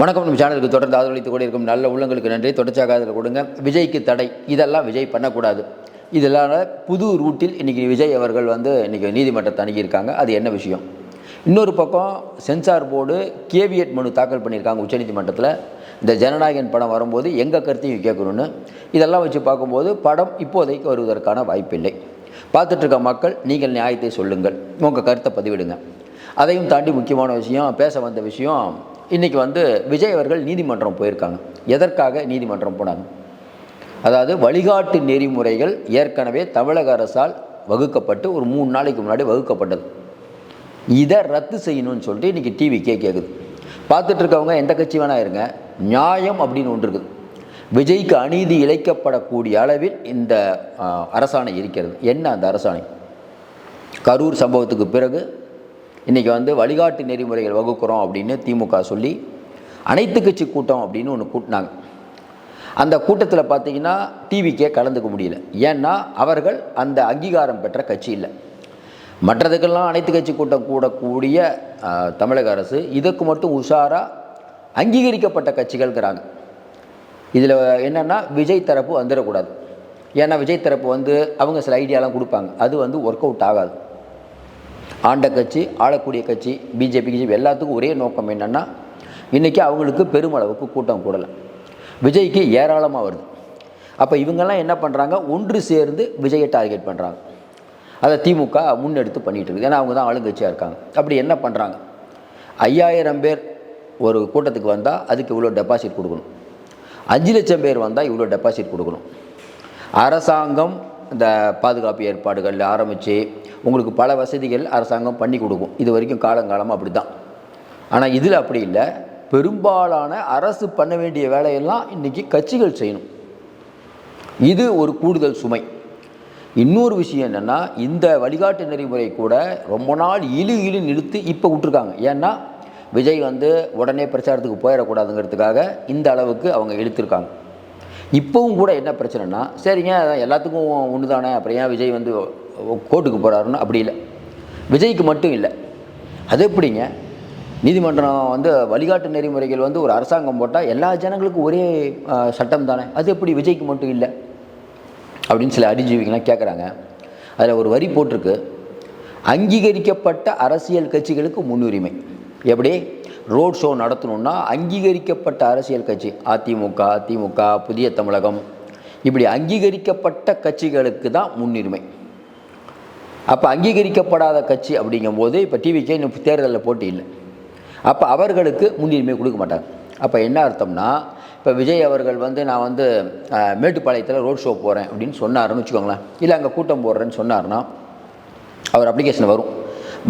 வணக்கம். நம்ம சேனலுக்கு தொடர்ந்து ஆதரவளித்து கூட இருக்கும் நல்ல உள்ளங்களுக்கு நன்றி. தொடர்ச்சியாக ஆதரவு கொடுங்க. விஜய்க்கு தடை. இதெல்லாம் விஜய் பண்ணக்கூடாது. இதெல்லாம் புது ரூட்டில் இன்றைக்கி விஜய் அவர்கள் வந்து இன்றைக்கி நீதிமன்றத்தை அணுகியிருக்காங்க. அது என்ன விஷயம்? இன்னொரு பக்கம் சென்சார் போர்டு கேவியட் மனு தாக்கல் பண்ணியிருக்காங்க உச்சநீதிமன்றத்தில். இந்த ஜனநாயகன் படம் வரும்போது எங்கள் கருத்தையும் கேட்கணும்னு. இதெல்லாம் வச்சு பார்க்கும்போது படம் இப்போதைக்கு வருவதற்கான வாய்ப்பில்லை. பார்த்துட்ருக்க மக்கள் நீங்கள் நியாயத்தை சொல்லுங்கள். உங்கள் கருத்தை பதிவிடுங்க. அதையும் தாண்டி முக்கியமான விஷயம் பேச வந்த விஷயம் இன்றைக்கி வந்து விஜய் அவர்கள் நீதிமன்றம் போயிருக்காங்க. எதற்காக நீதிமன்றம் போனாங்க? அதாவது வழிகாட்டு நெறிமுறைகள் ஏற்கனவே தமிழக அரசால் வகுக்கப்பட்டு ஒரு மூணு நாளைக்கு முன்னாடி வகுக்கப்பட்டது. இதை ரத்து செய்யணும்னு சொல்லிட்டு இன்றைக்கி டிவிக்கே கேட்குது பார்த்துட்டு இருக்கவங்க எந்த கட்சி வேணா இருங்க. நியாயம் அப்படின்னு ஒன்று இருக்குது. விஜய்க்கு அநீதி இழைக்கப்படக்கூடிய அளவில் இந்த அரசாணை இருக்கிறது. என்ன அந்த அரசாணை? கரூர் சம்பவத்துக்கு பிறகு இன்றைக்கி வந்து வழிகாட்டு நெறிமுறைகள் வகுக்கிறோம் அப்படின்னு திமுக சொல்லி அனைத்து கட்சி கூட்டம் அப்படின்னு ஒன்று கூட்டினாங்க. அந்த கூட்டத்தில் பார்த்தீங்கன்னா டிவிக்கே கலந்துக்க முடியல. ஏன்னா அவர்கள் அந்த அங்கீகாரம் பெற்ற கட்சி இல்லை. மற்றதுக்கெல்லாம் அனைத்து கட்சி கூட்டம் கூடக்கூடிய தமிழக அரசு இதுக்கு மட்டும் உஷாராக அங்கீகரிக்கப்பட்ட கட்சிகள்ங்கிறாங்க. இதில் என்னென்னா விஜய் தரப்பு வந்துடக்கூடாது. ஏன்னா விஜய் தரப்பு வந்து அவங்க சில ஐடியாலாம் கொடுப்பாங்க. அது வந்து ஒர்க் அவுட் ஆகாது. ஆண்ட கட்சி ஆளக்கூடிய கட்சி பிஜேபி கிஜேபி எல்லாத்துக்கும் ஒரே நோக்கம் என்னென்னா இன்றைக்கி அவங்களுக்கு பெருமளவுக்கு கூட்டம் கூடலை. விஜய்க்கு ஏராளமாக வருது. அப்போ இவங்கெல்லாம் என்ன பண்ணுறாங்க ஒன்று சேர்ந்து விஜயை டார்கெட் பண்ணுறாங்க அதை திமுக முன்னெடுத்து பண்ணிகிட்டு இருக்குது. ஏன்னா அவங்க தான் ஆளுங்கட்சியாக இருக்காங்க. அப்படி என்ன பண்ணுறாங்க ஐயாயிரம் பேர் ஒரு கூட்டத்துக்கு வந்தால் அதுக்கு இவ்வளோ டெபாசிட் கொடுக்கணும். அஞ்சு லட்சம் பேர் வந்தால் இவ்வளோ டெபாசிட் கொடுக்கணும். அரசாங்கம் இந்த பாதுகாப்பு ஏற்பாடுகள் ஆரம்பித்து உங்களுக்கு பல வசதிகள் அரசாங்கம் பண்ணி கொடுக்கும். இது வரைக்கும் காலங்காலமாக அப்படி தான் ஆனால் இதில் அப்படி இல்லை. பெரும்பாலான அரசு பண்ண வேண்டிய வேலையெல்லாம் இன்றைக்கி கட்சிகள் செய்யணும். இது ஒரு கூடுதல் சுமை. இன்னொரு விஷயம் என்னென்னா இந்த வழிகாட்டு நெறிமுறை கூட ரொம்ப நாள் இழு இழு நிறுத்தி இப்போ விட்டுருக்காங்க. ஏன்னா விஜய் வந்து உடனே பிரச்சாரத்துக்கு போயிடக்கூடாதுங்கிறதுக்காக இந்த அளவுக்கு அவங்க இழுத்துருக்காங்க. இப்போவும் கூட என்ன பிரச்சனைனா சரிங்க எல்லாத்துக்கும் ஒன்று தானே அப்புறம் ஏன் விஜய் வந்து கோர்ட்டுக்கு போகிறாருன்னு அப்படி இல்லை. விஜய்க்கு மட்டும் இல்லை. அது எப்படிங்க? நீதிமன்றம் வந்து வழிகாட்டு நெறிமுறைகள் வந்து ஒரு அரசாங்கம் போட்டால் எல்லா ஜனங்களுக்கும் ஒரே சட்டம் தானே. அது எப்படி விஜய்க்கு மட்டும் இல்லை? அப்படின்னு சில அறிஞர்கள்லாம் கேட்குறாங்க அதில் ஒரு வரி போட்டிருக்கு. அங்கீகரிக்கப்பட்ட அரசியல் கட்சிகளுக்கு முன்னுரிமை. எப்படி? ரோட் ஷோ நடத்தணும்னா அங்கீகரிக்கப்பட்ட அரசியல் கட்சி. அதிமுக திமுக புதிய தமிழகம். இப்படி அங்கீகரிக்கப்பட்ட கட்சிகளுக்கு தான் முன்னுரிமை. அப்போ அங்கீகரிக்கப்படாத கட்சி அப்படிங்கும்போது இப்போ டிவிக்கே இன்னும் தேர்தலில் போட்டி இல்லை. அப்போ அவர்களுக்கு முன்னுரிமை கொடுக்க மாட்டாங்க. அப்போ என்ன அர்த்தம்னா இப்போ விஜய் அவர்கள் வந்து நான் வந்து மேட்டுப்பாளையத்தில் ரோட் ஷோ போகிறேன் அப்படின்னு சொன்னார்னு வச்சுக்கோங்களேன். இல்லை அங்கே கூட்டம் போடுறேன்னு சொன்னார்னா அவர் அப்ளிகேஷன் வரும்.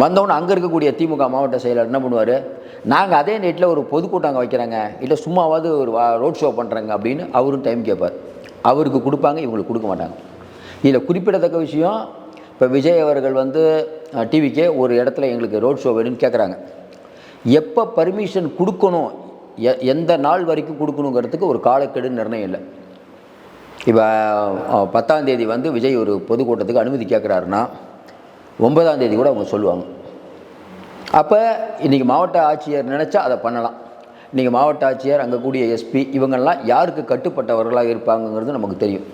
வந்தவொன்னே அங்கே இருக்கக்கூடிய திமுக மாவட்ட செயலர் என்ன பண்ணுவார்? நாங்கள் அதே நேட்டில் ஒரு பொதுக்கூட்டம் அங்கே வைக்கிறாங்க. இல்லை சும்மாவது ஒரு ரோட் ஷோ பண்ணுறாங்க அப்படின்னு அவரும் டைம் கேட்பார் அவருக்கு கொடுப்பாங்க இவங்களுக்கு கொடுக்க மாட்டாங்க. இதில் குறிப்பிடத்தக்க விஷயம் இப்போ விஜய் அவர்கள் வந்து டிவிக்கே ஒரு இடத்துல எங்களுக்கு ரோட் ஷோ வேணும்னு கேட்குறாங்க எப்போ பர்மிஷன் கொடுக்கணும்? எ எந்த நாள் வரைக்கும் கொடுக்கணுங்கிறதுக்கு ஒரு காலக்கெடு நிர்ணயம் இல்லை. இப்போ பத்தாம் தேதி வந்து விஜய் ஒரு பொதுக்கூட்டத்துக்கு அனுமதி கேட்குறாருன்னா ஒன்பதாம் தேதி கூட அவங்க சொல்லுவாங்க. அப்போ இன்றைக்கி மாவட்ட ஆட்சியர் நினச்சா அதை பண்ணலாம். இன்றைக்கி மாவட்ட ஆட்சியர் அங்கே கூடிய எஸ்பி இவங்கெல்லாம் யாருக்கு கட்டுப்பட்டவர்களாக இருப்பாங்கங்கிறது நமக்கு தெரியும்.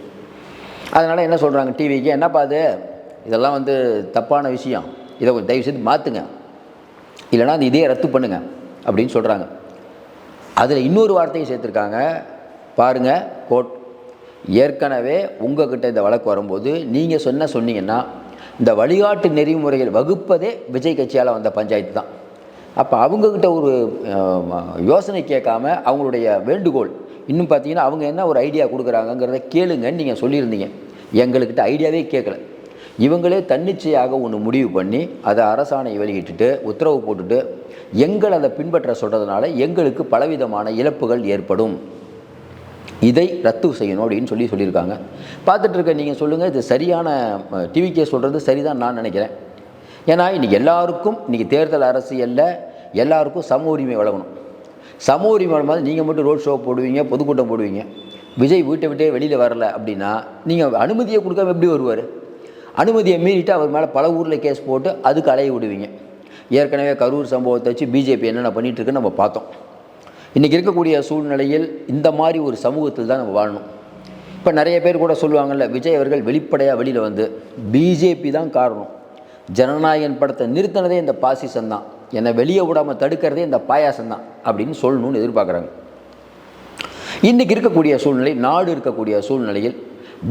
அதனால் என்ன சொல்கிறாங்க டிவிக்கு என்னப்பா அது? இதெல்லாம் வந்து தப்பான விஷயம். இதை கொஞ்சம் தயவு செய்து மாற்றுங்க இல்லைனா அந்த இதையே ரத்து பண்ணுங்க அப்படின்னு சொல்கிறாங்க அதில் இன்னொரு வார்த்தையும் சேர்த்துருக்காங்க. பாருங்கள் கோட் ஏற்கனவே உங்ககிட்ட இந்த வழக்கு வரும்போது நீங்கள் சொன்ன சொன்னீங்கன்னா இந்த வழிகாட்டு நெறிமுறைகள் வகுப்பதே விஜய் கட்சியால் வந்த பஞ்சாயத்து தான். அப்போ அவங்கக்கிட்ட ஒரு யோசனை கேட்காம அவங்களுடைய வேண்டுகோள் இன்னும் பார்த்தீங்கன்னா அவங்க என்ன ஒரு ஐடியா கொடுக்குறாங்கங்கிறத கேளுங்கன்னு நீங்கள் சொல்லியிருந்தீங்க. எங்கள்கிட்ட ஐடியாவே கேட்கல. இவங்களே தன்னிச்சையாக ஒன்று முடிவு பண்ணி அதை அரசாணை வெளியிட்டுட்டு உத்தரவு போட்டுட்டு எங்கள் அதை பின்பற்ற சொல்கிறதுனால எங்களுக்கு பலவிதமான இழப்புகள் ஏற்படும். இதை ரத்து செய்யணும் அப்படின்னு சொல்லி சொல்லியிருக்காங்க. பார்த்துட்டு இருக்க நீங்கள் சொல்லுங்கள் இது சரியான டிவிக்கே சொல்கிறது சரிதான் நான் நினைக்கிறேன். ஏன்னா இன்றைக்கி எல்லாருக்கும் இன்றைக்கி தேர்தல் அரசியலில் எல்லாருக்கும் சம உரிமை வழங்கணும். சம உரிமை வழங்கும் நீங்கள் மட்டும் ரோட் ஷோ போடுவீங்க பொதுக்கூட்டம் போடுவீங்க. விஜய் வீட்டை விட்டே வெளியில் வரல அப்படின்னா நீங்கள் அனுமதியை கொடுக்காம எப்படி வருவார்? அனுமதியை மீறிட்டு அவர் மேலே பல ஊரில் கேஸ் போட்டு அதுக்கு அலைய விடுவீங்க. ஏற்கனவே கரூர் சம்பவத்தை வச்சு பிஜேபி என்னென்ன பண்ணிட்டு இருக்குன்னு நம்ம பார்த்தோம். இன்றைக்கி இருக்கக்கூடிய சூழ்நிலையில் இந்த மாதிரி ஒரு சமூகத்தில் தான் நம்ம வாழணும். இப்போ நிறைய பேர் கூட சொல்லுவாங்கல்ல விஜய் அவர்கள் வெளிப்படையாக வெளியில் வந்து பிஜேபி தான் காரணம். ஜனநாயகன் படத்தை நிறுத்தினதே இந்த பாசிசம் தான். என்னை வெளியே விடாமல் தடுக்கிறதே இந்த பாயாசம் தான் அப்படின்னு சொல்லணும்னு எதிர்பார்க்குறாங்க. இன்றைக்கி இருக்கக்கூடிய சூழ்நிலை நாடு இருக்கக்கூடிய சூழ்நிலையில்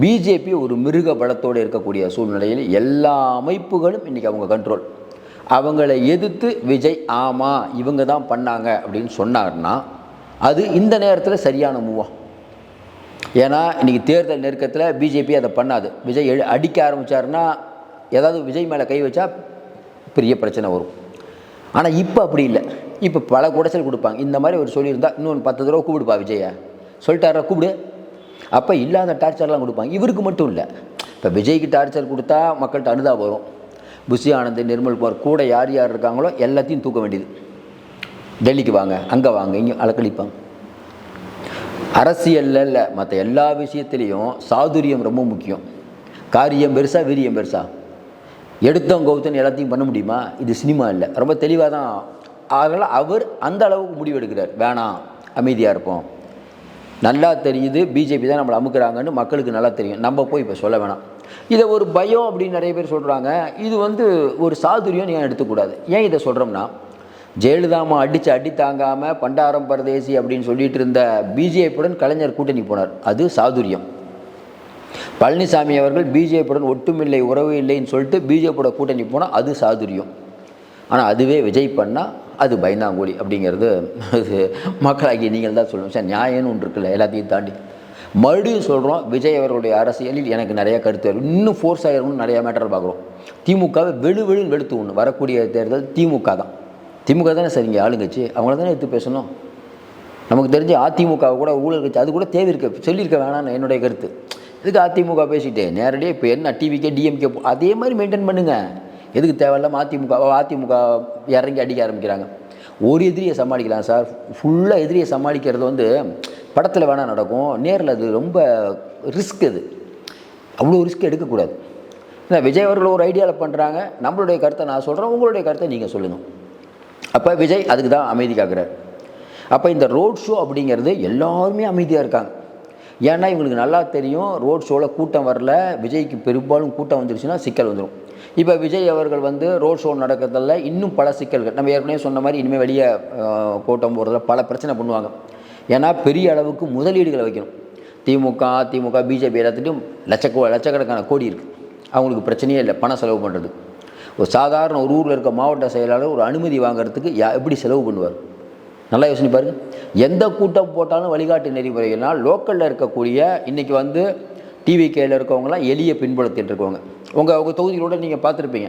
பிஜேபி ஒரு மிருக பலத்தோடு இருக்கக்கூடிய சூழ்நிலையில் எல்லா அமைப்புகளும் இன்றைக்கி அவங்க கண்ட்ரோல் அவங்களை எதிர்த்து விஜய் ஆமாம் இவங்க தான் பண்ணாங்க அப்படின்னு சொன்னார்னா அது இந்த நேரத்தில் சரியான மூவா ஏன்னா இன்றைக்கி தேர்தல் நெருக்கத்தில் பிஜேபி அதை பண்ணாது. விஜய் எழு அடிக்க ஆரம்பித்தார்னா ஏதாவது விஜய் மேலே கை வச்சா பெரிய பிரச்சனை வரும். ஆனால் இப்போ அப்படி இல்லை. இப்போ பல குடைச்சல் கொடுப்பாங்க. இந்த மாதிரி ஒரு சொல்லியிருந்தா இன்னொன்று பத்து தடவை கூப்பிடுப்பா விஜயை. சொல்லிட்டாரா கூப்பிடு. அப்போ இல்லாத டார்ச்சர்லாம் கொடுப்பாங்க. இவருக்கு மட்டும் இல்லை. இப்போ விஜய்க்கு டார்ச்சர் கொடுத்தா மக்கள்கிட்ட அனுதா வரும். புஷி ஆனந்த் நிர்மல் குமார் கூட யார் யார் இருக்காங்களோ எல்லாத்தையும் தூக்க வேண்டியது. டெல்லிக்கு வாங்க அங்கே வாங்க இங்கே அலக்களிப்பாங்க அரசியலில் இல்லை மற்ற எல்லா விஷயத்துலேயும் சாதுரியம் ரொம்ப முக்கியம். காரியம் பெருசா வீரியம் பெருசா. எடுத்தோம் கௌத்தன் எல்லாத்தையும் பண்ண முடியுமா? இது சினிமா இல்லை. ரொம்ப தெளிவாக தான். அதனால் அவர் அந்த அளவுக்கு முடிவெடுக்கிறார். வேணாம் அமைதியாக இருப்போம். நல்லா தெரியுது பிஜேபி தான் நம்மளை அமுக்குறாங்கன்னு மக்களுக்கு நல்லா தெரியும். நம்ம போய் இப்போ சொல்ல வேணாம். இதை ஒரு பயம் அப்படின்னு நிறைய பேர் சொல்கிறாங்க இது வந்து ஒரு சாதுரியம் ஏன் எடுத்துக்கூடாது? ஏன் இதை சொல்கிறோம்னா ஜெயலலிதாமா அடித்து அடி தாங்காமல் பண்டாரம் பரதேசி அப்படின்னு சொல்லிட்டு இருந்த பிஜேபியுடன் கலைஞர் கூட்டணி போனார். அது சாதுரியம். பழனிசாமி அவர்கள் பிஜேபியுடன் ஒட்டுமில்லை உறவு இல்லைன்னு சொல்லிட்டு பிஜேபியோட கூட்டணி போனால் அது சாதுரியம். ஆனால் அதுவே விஜய் பண்ணால் அது பயந்தாங்கோலி அப்படிங்கிறது அது மக்களாகி நீங்கள் தான் சொல்லணும். சார் நியாயம்னு ஒன்று இருக்குல்ல எல்லாத்தையும் தாண்டி. மறுபடியும் சொல்கிறோம் விஜய் அவர்களுடைய அரசியலில் எனக்கு நிறைய கருத்து வரும். இன்னும் ஃபோர்ஸ் ஆகிரும்னு நிறையா மேட்டர் பார்க்குறோம். திமுகவை வெளு வெளுன்னு வெளுத்து ஒன்று வரக்கூடிய தேர்தல் திமுக தான். திமுக தானே சரிங்க ஆளுங்கட்சி? அவங்கள தானே எடுத்து பேசணும்? நமக்கு தெரிஞ்சு அதிமுக கூட ஊழல் கட்சி அது கூட தேவை இருக்க சொல்லியிருக்க வேணாம்னு என்னுடைய கருத்து. இதுக்கு அதிமுக பேசிட்டு? நேரடியாக இப்போ என்ன டிவிக்கே டிஎம்கே அதே மாதிரி மெயின்டைன் பண்ணுங்கள் எதுக்கு தேவையில்ல அதிமுக அதிமுக இறங்கி அடிக்க ஆரம்பிக்கிறாங்க. ஒரு எதிரியை சமாளிக்கலாம் சார். ஃபுல்லாக எதிரியை சமாளிக்கிறது வந்து படத்தில் வேணால் நடக்கும். நேரில் அது ரொம்ப ரிஸ்க் அது. அவ்வளோ ரிஸ்க் எடுக்கக்கூடாது. இல்லை விஜய் அவர்கள் ஒரு ஐடியாவில் பண்ணுறாங்க நம்மளுடைய கருத்தை நான் சொல்கிறேன் உங்களுடைய கருத்தை நீங்கள் சொல்லுங்கள் அப்போ விஜய் அதுக்கு தான் அமைதி காக்குறார். அப்போ இந்த ரோட் ஷோ அப்படிங்கிறது எல்லாருமே அமைதியாக இருக்காங்க. ஏன்னா இவங்களுக்கு நல்லா தெரியும் ரோட் ஷோவில் கூட்டம் வரல விஜய்க்கு பெரும்பாலும் கூட்டம் வந்துருச்சுன்னா சிக்கல் வந்துடும் இப்போ விஜய் அவர்கள் வந்து ரோட் ஷோ நடக்கிறதில் இன்னும் பல சிக்கல்கள். நம்ம ஏற்கனவே சொன்ன மாதிரி இனிமேல் வெளியே கூட்டம் போகிறதுல பல பிரச்சனை பண்ணுவாங்க. ஏன்னா பெரிய அளவுக்கு முதலீடுகளை வைக்கணும். திமுக அதிமுக பிஜேபி எல்லாத்துலேயும் லட்சக்கோ லட்சக்கணக்கான கோடி இருக்குது அவங்களுக்கு பிரச்சனையே இல்லை பணம் செலவு பண்ணுறது ஒரு சாதாரண ஒரு ஊரில் இருக்க மாவட்ட செயலாளர் ஒரு அனுமதி வாங்குறதுக்கு யா எப்படி செலவு பண்ணுவார்? நல்லா யோசனை பாருங்கள் எந்த கூட்டம் போட்டாலும் வழிகாட்டு நெறிமுறைகள்னால் லோக்கலில் இருக்கக்கூடிய இன்றைக்கி வந்து டிவி கேயில் இருக்கவங்களாம் எளிய பின்படுத்திட்டு இருக்கவங்க. உங்கள் உங்கள் தொகுதிகளோட நீங்கள் பார்த்துருப்பீங்க.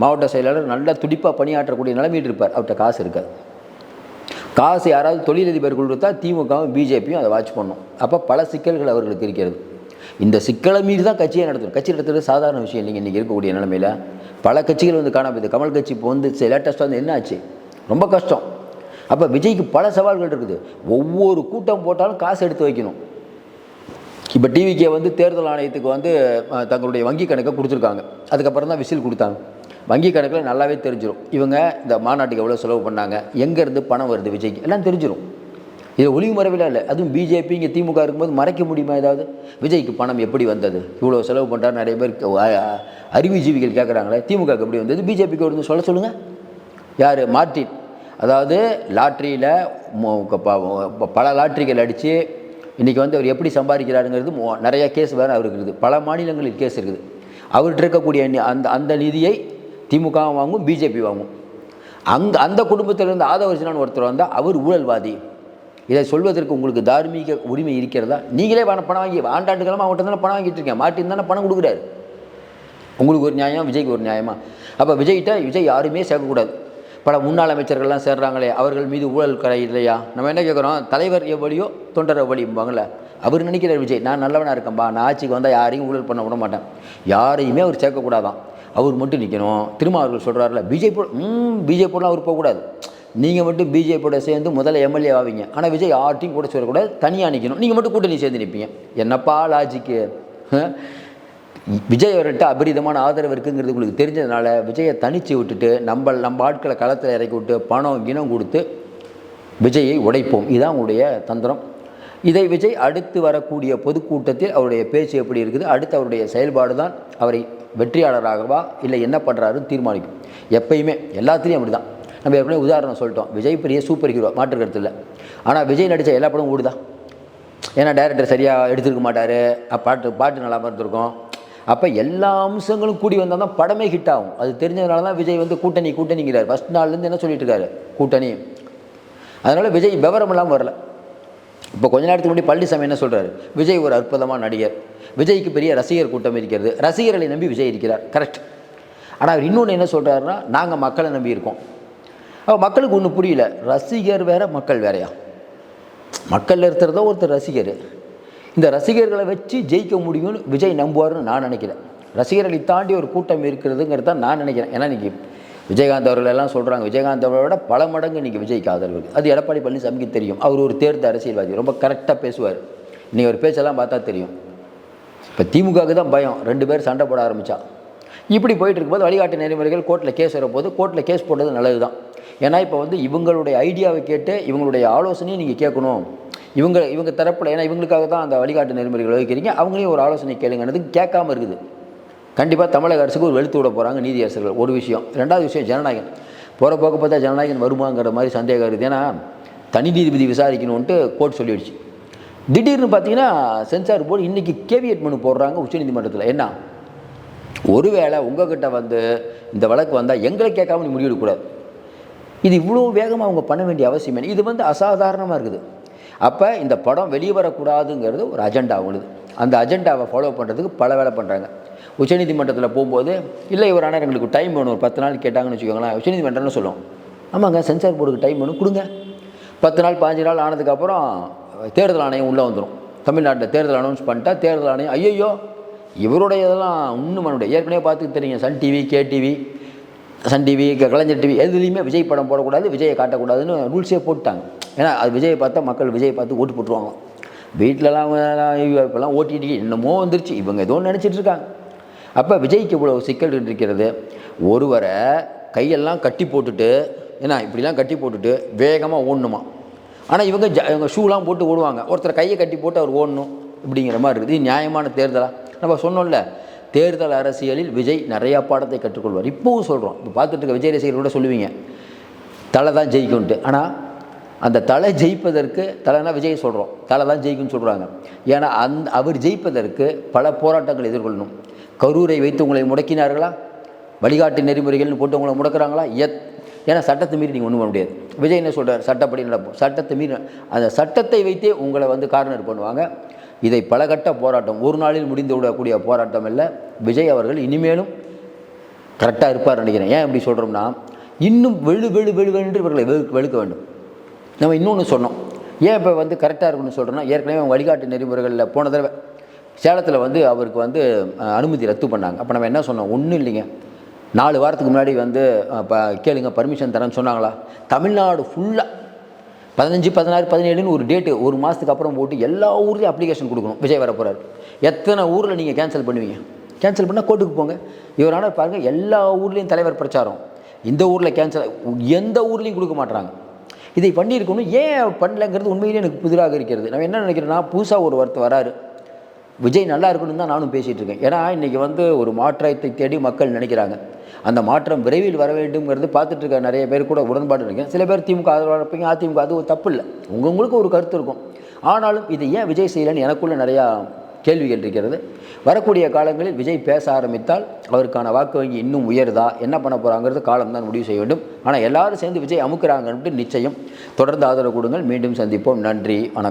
மாவட்ட செயலாளர் நல்லா துடிப்பாக பணியாற்றக்கூடிய நிலைமையில் இருப்பார். அவர்கிட்ட காசு இருக்காது. காசு யாராவது தொழிலதிபர் கொடுத்தா திமுகவும் பிஜேபியும் அதை வாட்ச் பண்ணும். அப்போ பல சிக்கல்கள் அவர்களுக்கு இருக்கிறது. இந்த சிக்கலை மீறி தான் கட்சியை நடத்தணும். கட்சி நடத்துறது சாதாரண விஷயம். இல்லைங்க இன்றைக்கி இருக்கக்கூடிய நிலைமையில் பல கட்சிகள் வந்து காணாமல் கமல் கட்சி இப்போ வந்து லேட்டஸ்ட்டாக வந்து என்ன ஆச்சு ரொம்ப கஷ்டம். அப்போ விஜய்க்கு பல சவால்கள் இருக்குது. ஒவ்வொரு கூட்டம் போட்டாலும் காசு எடுத்து வைக்கணும். இப்போ டிவிக்கே வந்து தேர்தல் ஆணையத்துக்கு வந்து தங்களுடைய வங்கி கணக்கை கொடுத்துருக்காங்க. அதுக்கப்புறம் தான் விசில் கொடுத்தாங்க. வங்கி கணக்கில் நல்லாவே தெரிஞ்சிடும் இவங்க இந்த மாநாட்டுக்கு எவ்வளோ செலவு பண்ணாங்க? எங்கேருந்து பணம் வருது விஜய்க்கு? எல்லாம் தெரிஞ்சிடும் இது ஒளிவு மறைவில் இல்லை. அதுவும் பிஜேபி இங்கே திமுக இருக்கும்போது மறைக்க முடியுமா ஏதாவது? விஜய்க்கு பணம் எப்படி வந்தது? இவ்வளோ செலவு பண்ணுறாரு நிறைய பேர். அறிவுஜீவிகள் கேட்குறாங்களே திமுகவுக்கு எப்படி வந்தது? பிஜேபிக்கு வந்து சொல்ல சொல்லுங்கள் யார்? மார்ட்டின். அதாவது லாட்ரியில் பல லாட்ரிகள் அடித்து இன்றைக்கி வந்து அவர் எப்படி சம்பாதிக்கிறாருங்கிறது மோ- கேஸ் வேறு அவருக்கு இருக்குது. பல மாநிலங்களில் கேஸ் இருக்குது. அவர்கிட்ட இருக்கக்கூடிய நி- அந்த அந்த நிதியை திமுக வாங்கும் பிஜேபி வாங்கும். அங்கே அந்த குடும்பத்திலிருந்து ஆதவர்ஜனான் ஒருத்தர் வந்தால் அவர் ஊழல்வாதி. இதை சொல்வதற்கு உங்களுக்கு தார்மீக உரிமை இருக்கிறதா? நீங்களே பணம் பணம் வாங்கி ஆண்டாண்டு காலமாக அவங்கள்ட்ட தானே பணம் வாங்கிட்டு இருக்கேன் மாட்டின் தானே பணம் கொடுக்குறாரு. உங்களுக்கு ஒரு நியாயம்? விஜய்க்கு ஒரு நியாயமா? அப்போ விஜய்கிட்ட விஜய் யாருமே சேர்க்கக்கூடாது. பல முன்னாள் அமைச்சர்கள்லாம் சேர்றாங்களே அவர்கள் மீது ஊழல் கரை இல்லையா? நம்ம என்ன கேட்குறோம்? தலைவர் எவ்வளியோ தொண்டர் எவ்வளியும்பாங்கள அவர் நினைக்கிறார் விஜய் நான் நல்லவனாக இருக்கேன்பா. நான் ஆட்சிக்கு வந்தால் யாரையும் ஊழல் பண்ண விட மாட்டேன். யாரையுமே அவர் சேர்க்கக்கூடாதான். அவர் மட்டும் நிற்கணும் திருமாவர்கள் அவர்கள் சொல்கிறாருல பிஜேபி ம் பிஜேபிலாம் அவர் போகக்கூடாது. நீங்கள் மட்டும் பிஜேபியோட சேர்ந்து முதல்ல எம்எல்ஏ ஆவீங்க. ஆனால் விஜய் யார்ட்டையும் கூட சொல்லக்கூடாது தனியாக நிற்கணும் நீங்கள் மட்டும் கூட்டணி சேர்ந்து நிற்பீங்க என்னப்பா லாஜிக்கு விஜய் அவர்கிட்ட அபரிதமான ஆதரவு இருக்குங்கிறது உங்களுக்கு தெரிஞ்சதுனால விஜயை தனிச்சு விட்டுட்டு நம்ம நம்ம ஆட்களை களத்தில் இறக்கி விட்டு பணம் கிணம் கொடுத்து விஜயை உடைப்போம். இதுதான் உங்களுடைய தந்திரம். இதை விஜய் அடுத்து வரக்கூடிய பொதுக்கூட்டத்தில் அவருடைய பேச்சு எப்படி இருக்குது? அடுத்து அவருடைய செயல்பாடு தான் அவரை வெற்றியாளராகவா இல்லை என்ன பண்ணுறாருன்னு தீர்மானிக்கும். எப்பயுமே எல்லாத்துலேயும் அப்படி தான் நம்ம எப்படியும் உதாரணம் சொல்லிட்டோம். விஜய் பெரிய சூப்பர் ஹீரோ மாற்று இல்லை. ஆனால் விஜய் நடித்த எல்லா படமும் ஓடுதா ஏன்னா டேரக்டர் சரியாக எடுத்துருக்க மாட்டார். பாட்டு பாட்டு நல்லா இருந்திருக்கும் அப்போ எல்லா அம்சங்களும் கூடி வந்தால் தான் படமே ஹிட் ஆகும். அது தெரிஞ்சதுனால தான் விஜய் வந்து கூட்டணி கூட்டணிங்கிறார். ஃபஸ்ட் நாள்லேருந்து என்ன சொல்லிட்டு இருக்காரு? கூட்டணி. அதனால் விஜய் விவரம் இல்லாமல் வரல. இப்போ கொஞ்ச நேரத்துக்கு முன்னாடி பழனிசாமி என்ன சொல்கிறாரு விஜய் ஒரு அற்புதமான நடிகர். விஜய்க்கு பெரிய ரசிகர் கூட்டம் இருக்கிறது. ரசிகர்களை நம்பி விஜய் இருக்கிறார். கரெக்ட் ஆனால் அவர் இன்னொன்று என்ன சொல்கிறாருன்னா நாங்கள் மக்களை நம்பி இருக்கோம். அப்போ மக்களுக்கு ஒன்றும் புரியல. ரசிகர் வேற மக்கள் வேறையா? மக்களில் இருக்கிறதோ ஒருத்தர் ரசிகர். இந்த ரசிகர்களை வச்சு ஜெயிக்க முடியும்னு விஜய் நம்புவார்னு நான் நினைக்கிறேன். ரசிகர்களை தாண்டி ஒரு கூட்டம் இருக்கிறதுங்கிறது தான் நான் நினைக்கிறேன். ஏன்னா இன்றைக்கி விஜயகாந்த் அவர்கள் எல்லாம் சொல்கிறாங்க விஜயகாந்த் அவர்களை விட பல மடங்கு இன்றைக்கி விஜய்க்கு ஆதரவு இருக்குது அது எடப்பாடி பழனிசாமிக்கு தெரியும். அவர் ஒரு தேர்ந்த அரசியல்வாதி ரொம்ப கரெக்டாக பேசுவார். இன்றைக்கி ஒரு பேச்செல்லாம் பார்த்தா தெரியும். இப்போ திமுகவுக்கு தான் பயம். ரெண்டு பேர் சண்டை போட ஆரம்பித்தா இப்படி போயிட்டு இருக்கும்போது வழிகாட்டு நெறிமுறைகள் கோர்ட்டில் கேஸ் வரும்போது கோர்ட்டில் கேஸ் போட்டது நல்லது தான் ஏன்னா இப்போ வந்து இவங்களுடைய ஐடியாவை கேட்டு இவங்களுடைய ஆலோசனையும் நீங்கள் கேட்கணும். இவங்க இவங்க தரப்பில் ஏன்னா இவங்களுக்காக தான் அந்த வழிகாட்டு நெறிமுறைகள் வகிக்கிறீங்க. அவங்களையும் ஒரு ஆலோசனை கேளுங்கிறது கேட்காம இருக்குது. கண்டிப்பாக தமிழக அரசுக்கு ஒரு வெளுத்து விட போகிறாங்க நீதியரசர்கள் ஒரு விஷயம். ரெண்டாவது விஷயம் ஜனநாயகம். போகிற போக்க பார்த்தா ஜனநாயகம் வருமாங்கிற மாதிரி சந்தேகம் இருக்குது. ஏன்னா தனி நீதிபதி விசாரிக்கணுன்ட்டு கோர்ட் சொல்லிடுச்சு. திடீர்னு பார்த்தீங்கன்னா சென்சார் போர்டு இன்றைக்கி கேவியட் மனு போடுறாங்க உச்சநீதிமன்றத்தில். என்ன? ஒருவேளை உங்ககிட்ட வந்து இந்த வழக்கு வந்தால் எங்களை கேட்காம நீ முடிவெடுக்கக்கூடாது. இது இவ்வளோ வேகமாக அவங்க பண்ண வேண்டிய அவசியம் இல்லை இது வந்து அசாதாரணமாக இருக்குது. அப்போ இந்த படம் வெளியே வரக்கூடாதுங்கிறது ஒரு அஜெண்டா அவங்களுது. அந்த அஜெண்டாவை ஃபாலோ பண்ணுறதுக்கு பல வேலை பண்ணுறாங்க உச்சநீதிமன்றத்தில் போகும்போது இல்லை இவர் ஆனால் எங்களுக்கு டைம் வேணும். ஒரு பத்து நாள் கேட்டாங்கன்னு வச்சுக்கோங்களேன். உச்சநீதிமன்றம்னு சொல்லுவோம் ஆமாங்க சென்சார் போர்டுக்கு டைம் வேணும். கொடுங்க. பத்து நாள் பாஞ்சு நாள் ஆனதுக்கப்புறம் தேர்தல் ஆணையம் உள்ளே வந்துடும் தமிழ்நாட்டில் தேர்தல் அனௌன்ஸ் பண்ணிட்டா தேர்தல் ஆணையம் ஐயோ இவருடைய இதெல்லாம் இன்னும் ஏற்கனவே பார்த்துக்கு தெரியுங்க Sun TV K TV Sun TV Kalaignar TV எதுலேயுமே விஜய் படம் போடக்கூடாது விஜயை காட்டக்கூடாதுன்னு ரூல்ஸே போட்டாங்க ஏன்னா அது விஜயை பார்த்தா மக்கள் விஜயை பார்த்து ஓட்டு போட்டுருவாங்க. வீட்டிலலாம் இப்போலாம் ஓட்டிட்டு என்னமோ வந்துருச்சு. இவங்க ஏதோ நினச்சிட்டு இருக்காங்க. அப்போ விஜய்க்கு இவ்வளோ சிக்கல் இருக்கிறது ஒருவரை கையெல்லாம் கட்டி போட்டுட்டு ஏன்னா இப்படிலாம் கட்டி போட்டுட்டு வேகமாக ஓடணுமா? ஆனால் இவங்க ஜ இவங்க ஷூலாம் போட்டு ஓடுவாங்க. ஒருத்தர் கையை கட்டி போட்டு அவர் ஓடணும் இப்படிங்கிற மாதிரி இருக்குது. இது நியாயமான தேர்தலாக நம்ம சொன்னோம்ல தேர்தல் அரசியலில் விஜய் நிறையா பாடத்தை கற்றுக்கொள்வார். இப்போவும் சொல்கிறோம் இப்போ பார்த்துட்டு இருக்க விஜய் ரசிகர்கள் கூட சொல்லுவீங்க. தலை தான் ஜெயிக்கும்ட்டு ஆனால் அந்த தலை ஜெயிப்பதற்கு தலைனா விஜய் சொல்கிறோம் தலை தான் ஜெயிக்கும்னு சொல்கிறாங்க ஏன்னா அந் அவர் ஜெயிப்பதற்கு பல போராட்டங்கள் எதிர்கொள்ளணும். கரூரை வைத்து உங்களை முடக்கினார்களா? வழிகாட்டு நெறிமுறைகள்னு போட்டு உங்களை முடக்கிறாங்களா? எத் ஏன்னா சட்டத்தை மீறி நீங்கள் ஒன்றும் பண்ண முடியாது. விஜய் என்ன சொல்கிறார் சட்டப்படி நடப்போம் சட்டத்தை மீறி அந்த சட்டத்தை வைத்தே உங்களை வந்து கார்னர் பண்ணுவாங்க. இதை பலகட்ட போராட்டம் ஒரு நாளில் முடிந்து விடக்கூடிய போராட்டம் இல்லை விஜய் அவர்கள் இனிமேலும் கரெக்டாக இருப்பார் நினைக்கிறேன். ஏன் இப்படி சொல்கிறோம்னா இன்னும் வெளு வெளு வெளுவென்று இவர்களை வெளு வெளுக்க வேண்டும். நம்ம இன்னொன்று சொன்னோம். ஏன் இப்போ வந்து கரெக்டாக இருக்குன்னு சொல்கிறோன்னா ஏற்கனவே அவங்க வழிகாட்டு நெறிமுறைகளில் போன தடவை சேலத்தில் வந்து அவருக்கு வந்து அனுமதி ரத்து பண்ணாங்க. அப்போ நம்ம என்ன சொன்னோம்? ஒன்றும் இல்லைங்க. நாலு வாரத்துக்கு முன்னாடி வந்து இப்போ கேளுங்க பர்மிஷன் தரேன்னு சொன்னாங்களா? தமிழ்நாடு ஃபுல்லாக பதினஞ்சு பதினாறு பதினேழுன்னு ஒரு டேட்டு ஒரு மாதத்துக்கு அப்புறம் போட்டு எல்லா ஊர்லேயும் அப்ளிகேஷன் கொடுக்கணும். விஜய் வர போகிறார் எத்தனை ஊரில் நீங்கள் கேன்சல் பண்ணுவீங்க? கேன்சல் பண்ணால் கோர்ட்டுக்கு போங்க. இவரான பாருங்கள் எல்லா ஊர்லேயும் தலைவர் பிரச்சாரம். இந்த ஊரில் கேன்சல் எந்த ஊர்லேயும் கொடுக்க மாட்டுறாங்க இதை பண்ணியிருக்கணும். ஏன் பண்ணலங்கிறது உண்மையிலேயே எனக்கு புதிராக இருக்கிறது. நான் என்ன நினைக்கிறேன்னா புதுசாக ஒரு ஒருத்தர் வராரு. விஜய் நல்லா இருக்கணும்னு தான் நானும் பேசிகிட்டு இருக்கேன். ஏன்னா இன்றைக்கி வந்து ஒரு மாற்றத்தை தேடி மக்கள் நினைக்கிறாங்க. அந்த மாற்றம் விரைவில் வர வேண்டும்ங்கிறது பார்த்துட்டு இருக்க நிறைய பேர் கூட உடன்பாடு இருக்கேன். சில பேர் திமுக ஆதரவாக இருப்பீங்க அதிமுக அது ஒரு தப்பு இல்லை. உங்களுக்கு ஒரு கருத்து இருக்கும். ஆனாலும் இதை ஏன் விஜய் செய்யலைன்னு எனக்குள்ளே நிறையா கேள்விகள் இருக்கிறது. வரக்கூடிய காலங்களில் விஜய் பேச ஆரம்பித்தால் அவருக்கான வாக்கு வங்கி இன்னும் உயருதா என்ன பண்ண போகிறாங்கிறது காலம் தான் முடிவு செய்ய வேண்டும். ஆனால் எல்லாரும் சேர்ந்து விஜய் அமுக்குறாங்கன்ட்டு நிச்சயம். தொடர்ந்து ஆதரவு கொடுங்கள். மீண்டும் சந்திப்போம். நன்றி. வணக்கம்.